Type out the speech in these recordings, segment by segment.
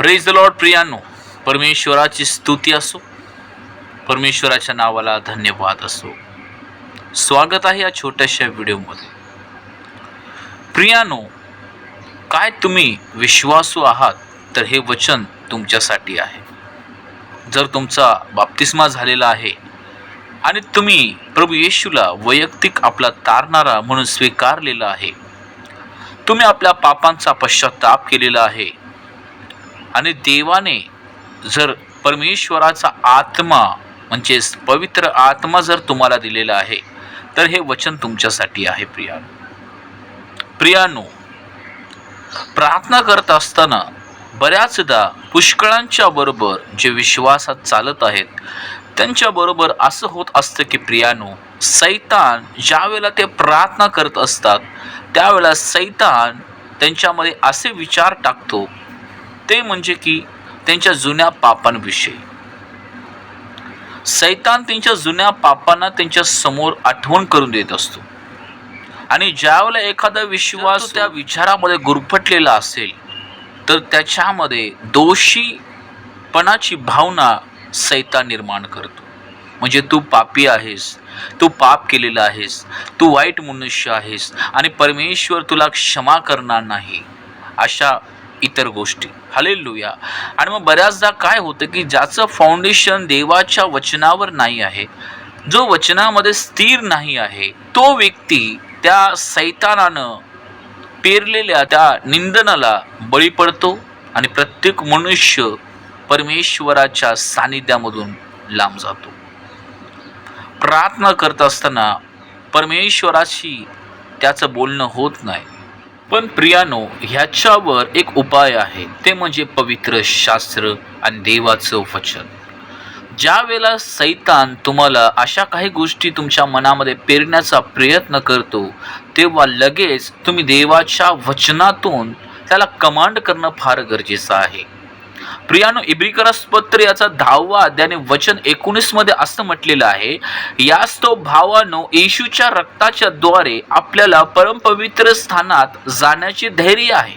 Praise the Lord प्रियानो. परमेश्वराची स्तुती असो. परमेश्वराच्या नावाला धन्यवाद असो. स्वागत आहे या छोट्याशा व्हिडिओमध्ये. प्रियानो काय तुम्ही विश्वासू आहात तर हे वचन तुमच्यासाठी आहे. जर तुमचा बाप्तिस्मा झालेला आहे आणि तुम्ही प्रभू येशूला वैयक्तिक आपला तारणारा म्हणून स्वीकारलेला आहे तुम्ही आपल्या पापांचा पश्चाताप केलेला आहे आणि देवाने जर परमेश्वराचा आत्मा म्हणजेच पवित्र आत्मा जर तुम्हाला दिलेला आहे तर हे वचन तुमच्यासाठी आहे प्रिया. प्रियानो प्रार्थना करत असताना बऱ्याचदा पुष्कळांच्या बरोबर जे विश्वासात चालत आहेत त्यांच्याबरोबर असं होत असतं की प्रियानो सैतान ज्यावेळेला ते प्रार्थना करत असतात त्यावेळेला सैतान त्यांच्यामध्ये असे विचार टाकतो ते म्हणजे की त्यांच्या जुन्या पापांविषयी. सैतान त्यांच्या जुन्या पापांना त्यांच्यासमोर आठवण करून देत असतो. आणि ज्यावेळेला एखादा विश्वास त्या विचारामध्ये गुरफटलेला असेल तर त्याच्यामध्ये दोषीपणाची भावना सैतान निर्माण करतो. म्हणजे तू पापी आहेस तू पाप केलेला आहेस तू वाईट मनुष्य आहेस आणि परमेश्वर तुला क्षमा करणार नाही. अशा इतर गोष्टी. हलेलुया आणि मग बऱ्याचदा काय होतं की ज्याचं फाउंडेशन देवाच्या वचनावर नाही आहे जो वचनामध्ये स्थिर नाही आहे तो व्यक्ती त्या सैतानानं पेरलेल्या त्या निंदनाला बळी पडतो आणि प्रत्येक मनुष्य परमेश्वराच्या सानिध्यामधून लांब जातो. प्रार्थना करत असताना परमेश्वराशी त्याचं बोलणं होत नाही. पण प्रियानो ह्याच्यावर एक उपाय आहे. ते म्हणजे पवित्र शास्त्र आणि देवाचं वचन. ज्या वेळेला सैतान तुम्हाला अशा काही गोष्टी तुमच्या मनामध्ये पेरण्याचा प्रयत्न करतो तेव्हा लगेच तुम्ही देवाच्या वचनातून त्याला कमांड करणं फार गरजेचं आहे. प्रियानो इब्रिकरस पत्र याचा दहावा अध्याने वचन एकोणीसमध्ये असं म्हटलेलं आहे यास तो भावानो येशूच्या रक्ताच्या द्वारे आपल्याला परमपवित्र स्थानात जाण्याचे धैर्य आहे.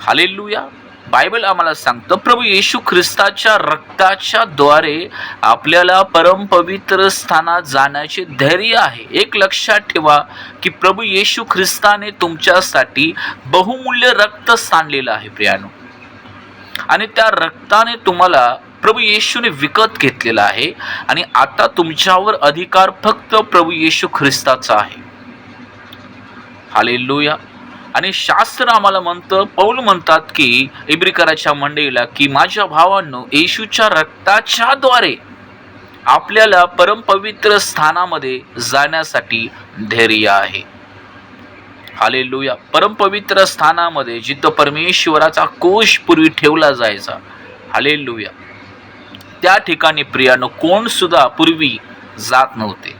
हालेलुया. बायबल आम्हाला सांगतं प्रभू येशू ख्रिस्ताच्या रक्ताच्या द्वारे आपल्याला परमपवित्र स्थानात जाण्याचे धैर्य आहे. एक लक्षात ठेवा की प्रभू येशू ख्रिस्ताने तुमच्यासाठी बहुमूल्य रक्त सांडलेलं आहे प्रियानो. आणि त्या रक्ताने तुम्हाला प्रभू येशूने विकत घेतलेला आहे आणि आता तुमच्यावर अधिकार फक्त प्रभू येशू ख्रिस्ताचा आहे. हालेलुया. आणि शास्त्र आम्हाला म्हणतं पौल म्हणतात की इब्रिकराच्या मंडळीला की माझ्या भावांनो येशूच्या रक्ताच्या द्वारे आपल्याला परमपवित्र स्थानामध्ये जाण्यासाठी धैर्य आहे. हालेलुया. परमपवित्र स्थानामध्ये जिथं परमेश्वराचा कोश पूर्वी ठेवला जायचा. हालेलुया. त्या ठिकाणी प्रियानं कोण सुद्धा पूर्वी जात नव्हते.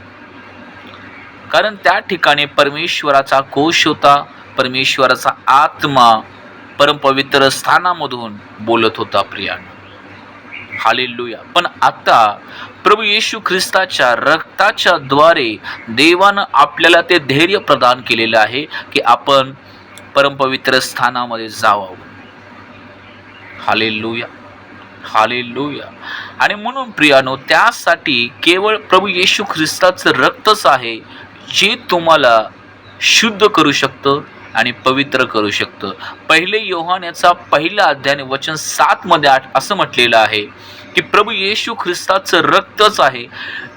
कारण त्या ठिकाणी परमेश्वराचा कोश होता परमेश्वराचा आत्मा परमपवित्र स्थानामधून बोलत होता प्रियानं. हालेलुया पण आता प्रभू येशू ख्रिस्ताच्या रक्ताच्या द्वारे देवानं आपल्याला ते धैर्य प्रदान केलेलं आहे की आपण परमपवित्र स्थानामध्ये जावं. हालेलुया हालेलुया आणि म्हणून प्रियानो त्यासाठी केवळ प्रभू येशू ख्रिस्ताचं रक्तच आहे जे तुम्हाला शुद्ध करू शकतं. आणि पवित्र करू शकतं. पहिले योहान याचा पहिला अध्याय वचन सात मध्ये आठ असं म्हटलेलं आहे की प्रभू येशू ख्रिस्ताचं रक्तच आहे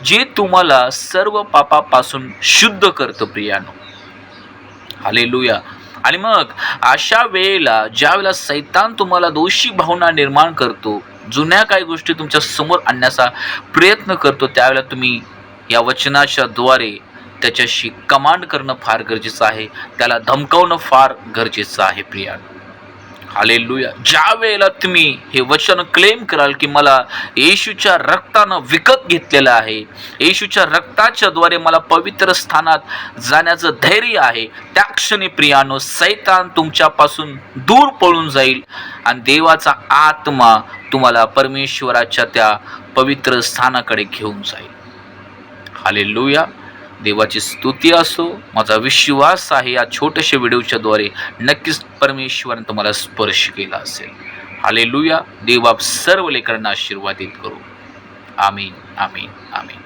जे तुम्हाला सर्व पापापासून शुद्ध करतं प्रियानो. हालेलुया. आणि मग अशा वेळेला ज्या वेळेला सैतान तुम्हाला दोषी भावना निर्माण करतो जुन्या काही गोष्टी तुमच्यासमोर आणण्याचा प्रयत्न करतो त्यावेळेला तुम्ही या वचनाच्या द्वारे त्याच्याशी कमांड करणं फार गरजेचं आहे. त्याला धमकावणं फार गरजेचं आहे प्रिया हालेलुया. ज्या वेळेला तुम्ही हे वचन क्लेम कराल की मला येशूच्या रक्तानं विकत घेतलेलं आहे येशूच्या रक्ताच्या द्वारे मला पवित्र स्थानात जाण्याचं धैर्य आहे त्या क्षणी प्रियानो सैतान तुमच्यापासून दूर पळून जाईल आणि देवाचा आत्मा तुम्हाला परमेश्वराच्या त्या पवित्र स्थानाकडे घेऊन जाईल. हालेलुया. देवाची स्तुती असो माझा विश्वास आहे या छोट्याशा व्हिडिओच्या द्वारे नक्कीच परमेश्वरनं तुम्हाला स्पर्श केला असेल. हालेलुया देव आप सर्व लेकरांना आशीर्वादित करू. आमीन आमीन आमीन.